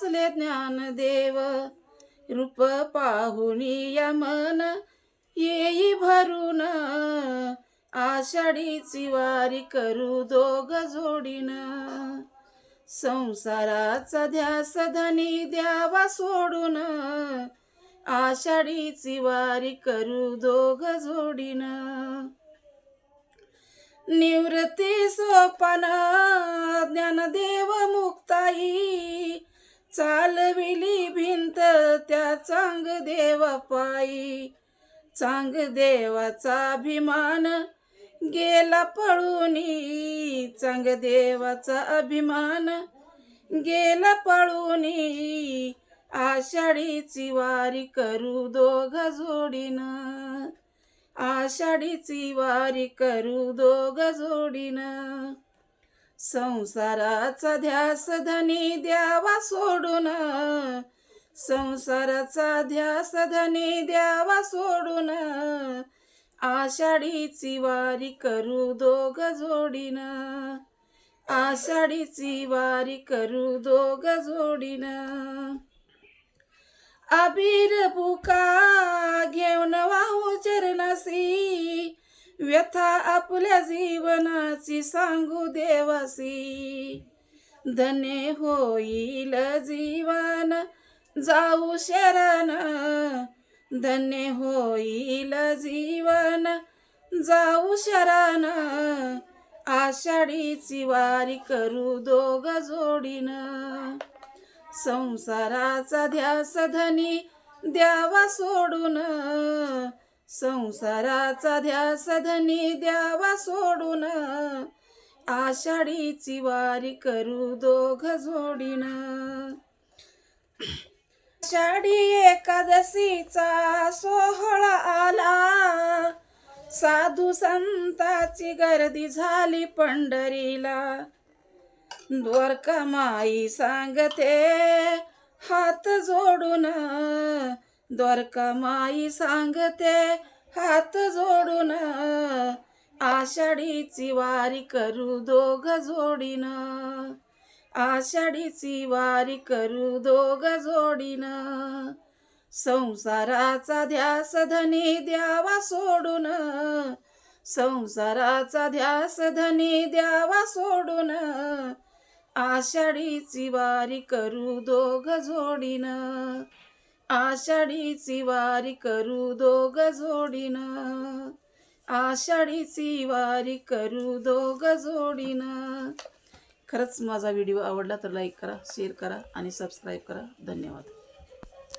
बसले ज्ञानदेव रूप पाहुणी या मन येई भरून आषाढीची वारी करू दोघ जोडीन. संसाराचा ध्यास धनी द्यावा सोडून आषाढीची वारी करू दोघ जोडीन. निवृत्ती सोपान ज्ञानदेव मुक्ताई चालविली भिंत त्या चांग देवा पायी. चांग देवाचा अभिमान गेला पळूनी. चांग देवाचा अभिमान गेला पळूनी. आषाढीची वारी करू दोघ जोडीन. आषाढीची वारी करू दोघ जोडीन. संसाराचा ध्यास धनी द्यावा सोडून. संसाराचा ध्यास धनी द्यावा सोडून. आषाढीची वारी करू दोघ जोडीन. आषाढीची वारी करू दोघ जोडीन. अबीर बुका घेऊन वाहू चरणासी. व्यथा आपल्या जीवनाची सांगू देवासी. धन्य होईल जीवन जाऊ शरण. धन्य होईल जीवन जाऊ शरण. आषाढीची वारी करू दोघ जोडीन. संसाराचा ध्यास धनी द्यावा सोडून. संसाराचा ध्यास धनी द्यावा सोडून आषाढीची वारी करू दोघ जोडीन. आषाढी एकादशीचा सोहळा आला. साधू संताची गर्दी झाली पंढरीला. द्वारका माई सांगते हात जोडून द्वारका माई सांगते हात जोडून. आषाढीची वारी करू दोघ जोडीन. आषाढीची वारी करू दोघ जोडीन. संसाराचा ध्यास धनी द्यावा सोडून. संसाराचा ध्यास धनी द्यावा सोडून. आषाढीची वारी करू दोघ जोडीन. आषाढीची वारी करू दोघ जोडीन. आषाढीची वारी करू दोघ जोडीन. खरंच माझा व्हिडिओ आवडला तर लाईक करा शेअर करा आणि सबस्क्राईब करा. धन्यवाद.